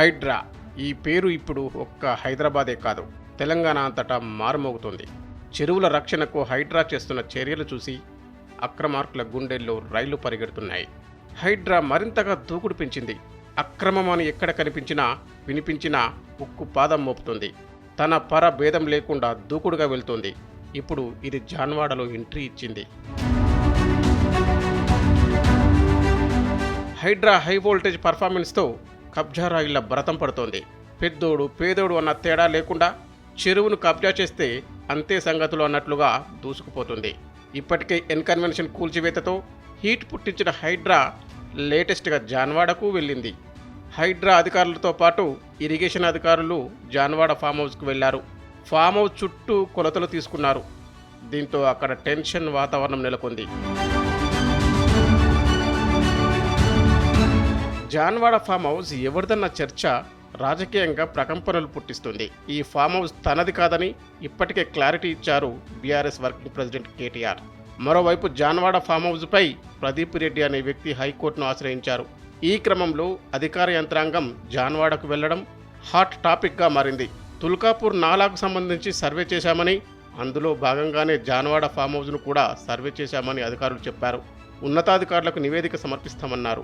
హైడ్రా. ఈ పేరు ఇప్పుడు ఒక్క హైదరాబాదే కాదు తెలంగాణ అంతటా మారుమోగుతోంది. చెరువుల రక్షణకు హైడ్రా చేస్తున్న చర్యలు చూసి అక్రమార్కుల గుండెల్లో రైళ్ళు పరిగెడుతున్నాయి. హైడ్రా మరింతగా దూకుడు పెంచింది. అక్రమమని ఎక్కడ కనిపించినా వినిపించినా ఉక్కు పాదం మోపుతుంది. తన పర భేదం లేకుండా దూకుడుగా వెళ్తోంది. ఇప్పుడు ఇది జాన్వాడలో ఎంట్రీ ఇచ్చింది. హైడ్రా హై వోల్టేజ్ పర్ఫార్మెన్స్తో కబ్జా రాయిళ్ళ బ్రతం పడుతోంది. పెద్దోడు పేదోడు అన్న తేడా లేకుండా చెరువును కబ్జా చేస్తే అంతే సంగతులు అన్నట్లుగా దూసుకుపోతుంది. ఇప్పటికే ఎన్కన్వెన్షన్ కూల్చివేతతో హీట్ పుట్టించిన హైడ్రా లేటెస్ట్గా జాన్వాడకు వెళ్ళింది. హైడ్రా అధికారులతో పాటు ఇరిగేషన్ అధికారులు జాన్వాడ ఫామ్ హౌస్కు వెళ్ళారు. ఫామ్ హౌస్ చుట్టూ కొలతలు తీసుకున్నారు. దీంతో అక్కడ టెన్షన్ వాతావరణం నెలకొంది. జాన్వాడ ఫామ్ హౌస్ ఎవరిదన్న చర్చ రాజకీయంగా ప్రకంపనలు పుట్టిస్తుంది. ఈ ఫామ్ హౌస్ తనది కాదని ఇప్పటికే క్లారిటీ ఇచ్చారు బీఆర్ఎస్ వర్కింగ్ ప్రెసిడెంట్ కేటీఆర్. మరోవైపు జాన్వాడ ఫామ్ హౌస్పై ప్రదీప్ రెడ్డి అనే వ్యక్తి హైకోర్టును ఆశ్రయించారు. ఈ క్రమంలో అధికార యంత్రాంగం జాన్వాడకు వెళ్ళడం హాట్ టాపిక్గా మారింది. తుల్కాపూర్ నాలాకు సంబంధించి సర్వే చేశామని అందులో భాగంగానే జాన్వాడ ఫామ్ హౌస్ను కూడా సర్వే చేశామని అధికారులు చెప్పారు. ఉన్నతాధికారులకు నివేదిక సమర్పిస్తామన్నారు.